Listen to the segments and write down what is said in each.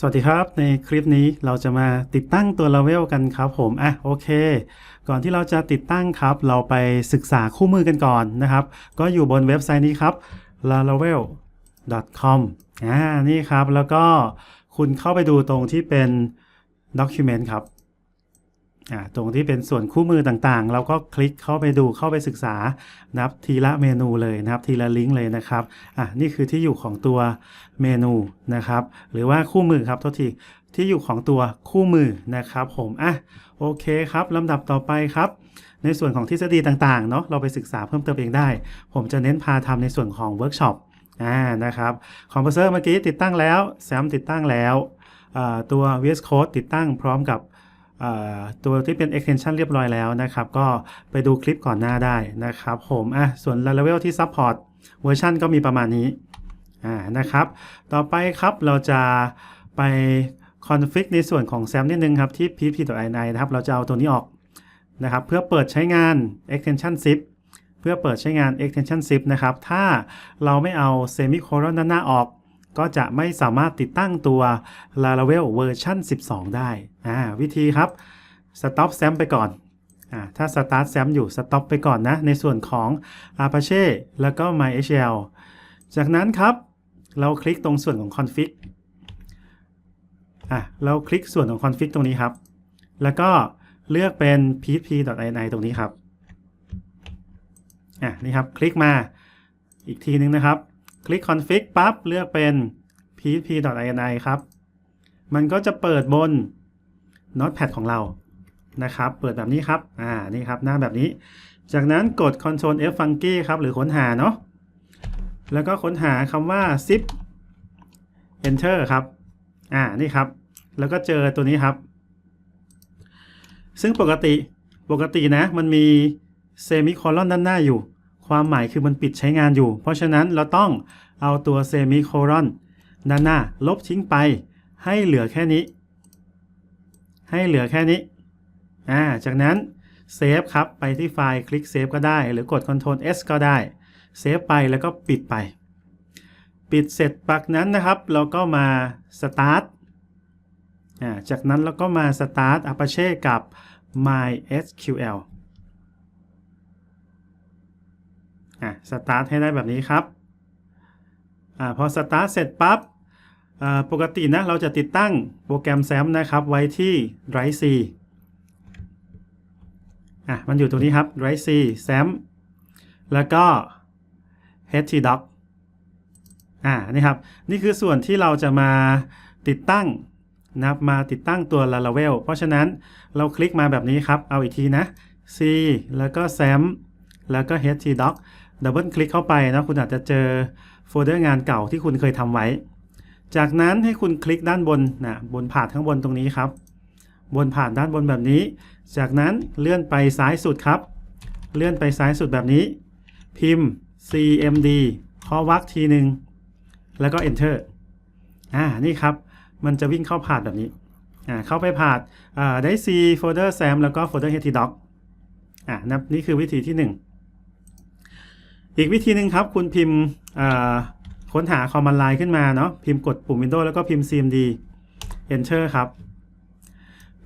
สวัสดีครับ ในคลิปนี้เราจะมาติดตั้งตัว Laravel กันครับผมอะโอเค ก่อนที่เราจะติดตั้งครับ เราไปศึกษาคู่มือกันก่อนนะครับ ก็อยู่บนเว็บไซต์นี้ครับ laravel.com อ่านี่ครับ แล้วก็คุณเข้าไปดูตรงที่เป็น document ครับ ตรงที่เป็นส่วนคู่มือต่างๆ เราก็คลิกเข้าไปดูเข้าไปศึกษานะครับทีละเมนูเลยนะครับทีละลิงก์เลยนะครับอะนี่คือที่อยู่ของตัวเมนูนะครับ หรือว่าคู่มือครับโทษทีที่อยู่ของตัวคู่มือนะครับ ผมอะโอเคครับลำดับต่อไปครับ ในส่วนของทฤษฎีต่างๆเนาะเราไปศึกษาเพิ่มเติมเองได้ ผมจะเน้นพาทำในส่วนของเวิร์กช็อปอ่านะครับคอมเพรสเซอร์เมื่อกี้ติดตั้งแล้วแซมติดตั้งแล้วตัว VS Code ติดตั้งพร้อมกับ ตัวที่เป็น extension เรียบร้อยแล้วนะครับ ก็ไปดูคลิปก่อนหน้าได้นะครับผมอะส่วน level ที่ support เวอร์ชันก็มีประมาณนี้อ่านะครับ ต่อไปครับเราจะไป config ในส่วนของ SAM นิดนึงครับ ที่ pp.ini นะครับ เราจะเอาตัวนี้ออกนะครับ เพื่อเปิดใช้งาน extension zip เพื่อเปิดใช้งาน extension zip นะครับ ถ้าเราไม่เอา semicolon ด้านหน้าออก ก็จะไม่สามารถติดตั้งตัว Laravel เวอร์ชัน12 ได้อ่าวิธีครับ stop SAM ไปก่อนอ่าถ้า start SAM อยู่ stop ไปก่อนนะ ในส่วนของ Apache แล้วก็ MySQL จากนั้นครับ เราคลิกตรงส่วนของ config อะเราคลิกส่วนของ config ตรงนี้ครับ แล้วก็เลือกเป็น php.ini ตรงนี้ครับอะนี่ครับ คลิกมาอีกทีนึงนะครับ คลิก config ปั๊บเลือกเป็น php.ini ครับ มันก็จะเปิดบน notepad ของเรานะครับ เปิดแบบนี้ครับ อ่า นี่ครับ หน้าแบบนี้ จากนั้นกด Ctrl F funky ครับ หรือค้นหาเนาะ แล้วก็ค้นหาคำว่า zip enter ครับ อ่า นี่ครับ แล้วก็เจอตัวนี้ครับ ซึ่งปกติ ปกตินะ มันมีเซมิโคลอนด้านหน้าอยู่ ความหมายคือมันปิดใช้งานอยู่ เพราะฉะนั้นเราต้องเอาตัวเซมิโคลอนด้านหน้าลบทิ้งไป ให้เหลือแค่นี้ ให้เหลือแค่นี้อ่าจากนั้นเซฟครับ ไปที่ไฟล์คลิกเซฟก็ได้ หรือกด Ctrl S ก็ได้เซฟไปแล้วก็ปิดไป ปิดเสร็จปักนั้นนะครับ เราก็มา Start อ่าจากนั้นเราก็มา Start Apache กับ MySQL อะ Start ให้ได้แบบนี้ครับอ่าพอ Start เสร็จปั๊บอ่าปกตินะเราจะติดตั้งโปรแกรม SAM นะครับไว้ที่ Drive C อะมันอยู่ตรงนี้ครับ Drive C SAM แล้วก็ htdoc อ่านี่ครับ นี่คือส่วนที่เราจะมาติดตั้งนะครับมาติดตั้งตัว Laravel เพราะฉะนั้นเราคลิกมาแบบนี้ครับ เอาอีกทีนะ C แล้วก็ SAM แล้วก็ htdoc ดับเบิลคลิกเข้าไปนะคุณอาจจะเจอโฟลเดอร์งานเก่าที่คุณเคยทำไว้ จากนั้นให้คุณคลิกด้านบนนะบนผ่านข้างบนตรงนี้ครับ บนผ่านด้านบนแบบนี้ จากนั้นเลื่อนไปซ้ายสุดครับ เลื่อนไปซ้ายสุดแบบนี้ พิมพ์ cmd ข้อวักทีหนึ่งแล้วก็ enter อ่านี่ครับ มันจะวิ่งเข้าผ่านแบบนี้อ่าเข้าไปผ่านอ่าได้ c โฟลเดอร์ sam แล้วก็โฟลเดอร์ htdoc อ่านะนี่คือวิธีที่ 1 อีกวิธีหนึ่งครับ คุณพิมพ์ค้นหา command line ขึ้นมาเนาะพิมพ์กดปุ่ม Windows แล้วก็พิมพ์ cmd enter ครับ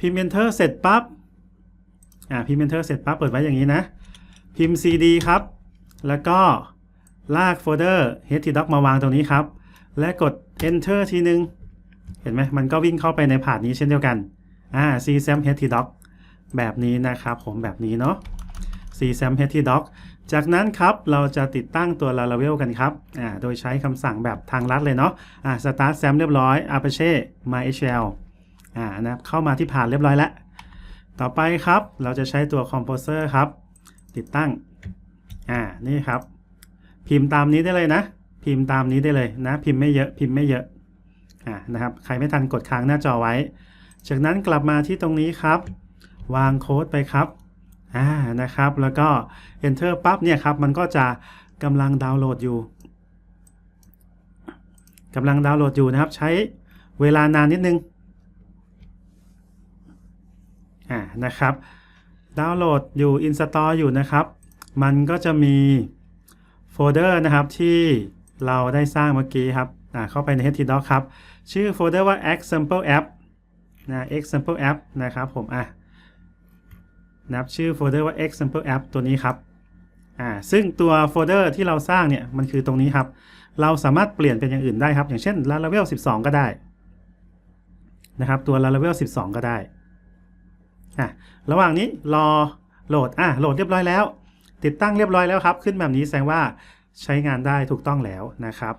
พิมพ์ enter เสร็จปั๊บอ่าพิมพ์ enter เสร็จปั๊บเปิดไว้อย่างนี้นะ พิมพ์ cd ครับ แล้วก็ลากโฟลเดอร์ htdoc มาวางตรงนี้ครับ และกด enter ทีนึง เห็นไหมมันก็วิ่งเข้าไปในผ่านนี้เช่นเดียวกันอ่า csam htdoc แบบนี้นะครับผมแบบนี้เนาะ csam htdoc จากนั้นครับเราจะติดตั้งตัว Laravel กันครับอ่าโดยใช้คำสั่งแบบทางลัดเลยเนาะอ่า start sam เรียบร้อย apache mysql อ่านะครับเข้ามาที่ผ่านเรียบร้อยแล้ว ต่อไปครับเราจะใช้ตัว composer ครับ ติดตั้งอ่านี่ครับ พิมพ์ตามนี้ได้เลยนะ พิมพ์ตามนี้ได้เลยนะ พิมพ์ไม่เยอะพิมพ์ไม่เยอะอ่านะครับใครไม่ทันกดค้างหน้าจอไว้ จากนั้นกลับมาที่ตรงนี้ครับ วางโค้ดไปครับ อ่านะครับ แล้วก็ enter ปั๊บเนี่ยครับ มันก็จะกำลังดาวน์โหลดอยู่กำลังดาวน์โหลดอยู่นะครับ ใช้เวลานานนิดนึงอ่านะครับ ดาวน์โหลดอยู่ install อยู่นะครับ มันก็จะมีโฟลเดอร์นะครับที่เราได้สร้างเมื่อกี้ครับอ่าเข้าไปใน htdoc ครับ ชื่อโฟลเดอร์ว่า example app นะ example app นะครับผมอะ นะครับชื่อโฟลเดอร์ว่า example app ตัวนี้ครับอ่าซึ่งตัวโฟลเดอร์ที่เราสร้างเนี่ยมันคือตรงนี้ครับ เราสามารถเปลี่ยนเป็นอย่างอื่นได้ครับ อย่างเช่น Laravel 12 ก็ได้นะครับตัว Laravel 12 ก็ได้อะระหว่างนี้รอโหลดอะโหลดเรียบร้อยแล้ว ติดตั้งเรียบร้อยแล้วครับ ขึ้นแบบนี้แสดงว่าใช้งานได้ถูกต้องแล้วนะครับ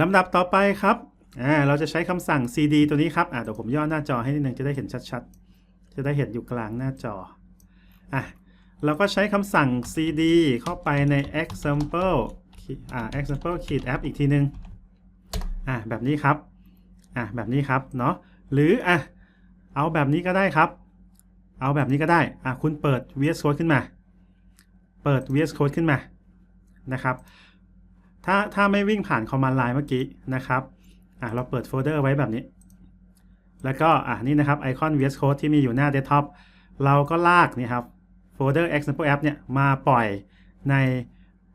ลำดับต่อไปครับอ่าเราจะใช้คำสั่ง cd ตัวนี้ครับอ่าเดี๋ยวผมย่อหน้าจอให้นิดนึงจะได้เห็นชัดๆ จะได้เห็นอยู่กลางหน้าจออะเราก็ใช้คำสั่ง cd เข้าไปใน example อ่า example ขีด app อีกทีนึงอ่าแบบนี้ครับอ่าแบบนี้ครับเนาะหรืออะเอาแบบนี้ก็ได้ครับ เอาแบบนี้ก็ได้อะคุณเปิด VS Code ขึ้นมา เปิด VS Code ขึ้นมานะครับ ถ้าถ้าไม่วิ่งผ่าน Command Line เมื่อกี้นะครับอะเราเปิดโฟลเดอร์ไว้แบบนี้ แล้วก็อะนี่นะครับไอคอน VS Code ที่มีอยู่หน้าเดสก์ท็อปเราก็ลากนี่ครับโฟลเดอร์ example app เนี่ยมาปล่อยใน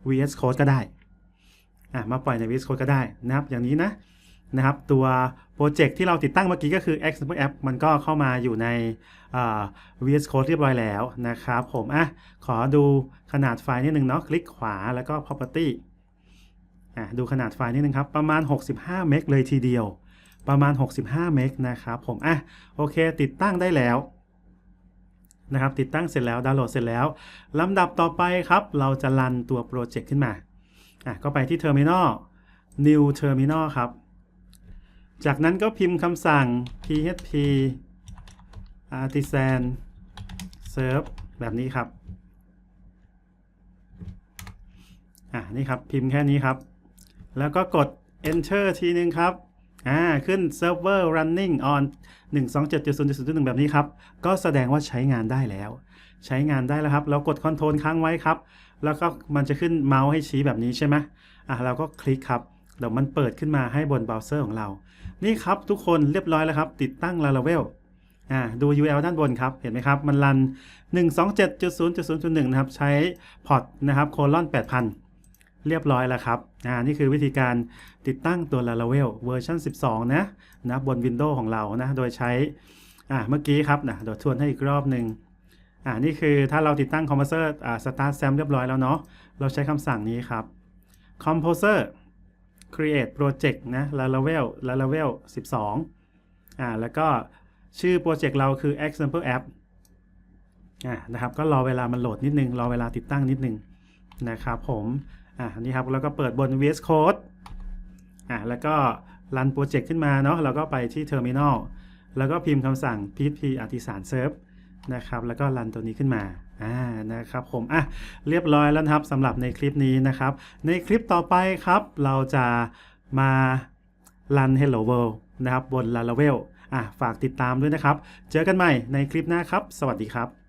VS Code ก็ได้อะมาปล่อยใน VS Code ก็ได้นะครับ อย่างนี้นะนะครับ ตัวโปรเจกต์ที่เราติดตั้งเมื่อกี้ก็คือ example app มันก็เข้ามาอยู่ใน VS Code เรียบร้อยแล้วนะครับผมอะขอดูขนาดไฟล์นิดนึงเนาะคลิกขวาแล้วก็ property อะดูขนาดไฟล์นิดนึงครับ ประมาณ 65 เมกเลยทีเดียว ประมาณ 65 เมกนะครับผมอะโอเค ติดตั้งได้แล้วนะครับติดตั้งเสร็จแล้วดาวน์โหลดเสร็จแล้วลำดับต่อไปครับ เราจะรันตัวโปรเจกต์ขึ้นมาอะก็ไปที่ Terminal New Terminal ครับ จากนั้นก็พิมพ์คำสั่ง php artisan serve แบบนี้ครับอ่านี่ครับพิมพ์แค่นี้ครับ แล้วก็กด enter ทีนึงครับ อ่าขึ้น server running on 127.0.0.1 แบบนี้ครับ ก็แสดงว่าใช้งานได้แล้ว ใช้งานได้แล้วครับ เรากด Ctrl ค้างไว้ครับ แล้วก็มันจะขึ้นเมาส์ให้ชี้แบบนี้ใช่ไหมอ่าเราก็คลิกครับ เดี๋ยวมันเปิดขึ้นมาให้บนเบราว์เซอร์ของเรา นี่ครับทุกคนเรียบร้อยแล้วครับ ติดตั้ง Laravel อ่าดู URL ด้านบนครับ เห็นไหมครับ มันรัน 127.0.0.1 นะครับ ใช้พอร์ตนะครับโคลอน 8,000 เรียบร้อยแล้วครับอ่านี่คือวิธีการติดตั้งตัว Laravel เวอร์ชัน12 นะนะบน Windows ของเรานะโดยใช้อ่าเมื่อกี้ครับนะเดี๋ยวทวนให้อีกรอบหนึ่งอ่านี่คือถ้าเราติดตั้ง Composer อ่า Start SAM เรียบร้อยแล้วเนาะเราใช้คำสั่งนี้ครับ Composer create project นะ Laravel Laravel 12อ่าแล้วก็ชื่อโปรเจกต์เราคือ example app อ่านะครับก็รอเวลามันโหลดนิดนึง รอเวลาติดตั้งนิดนึงนะครับผม อ่านี่ครับ แล้วก็เปิดบน VS Code อ่าแล้วก็รันโปรเจกต์ขึ้นมาเนาะแล้วก็ไปที่ Terminal แล้วก็พิมพ์คำสั่ง php artisan serve นะครับ แล้วก็รันตัวนี้ขึ้นมาอ่านะครับผมอะเรียบร้อยแล้วครับสำหรับในคลิปนี้นะครับ ในคลิปต่อไปครับ เราจะมารัน Hello World นะครับบน Laravel อะฝากติดตามด้วยนะครับ เจอกันใหม่ในคลิปหน้าครับ สวัสดีครับ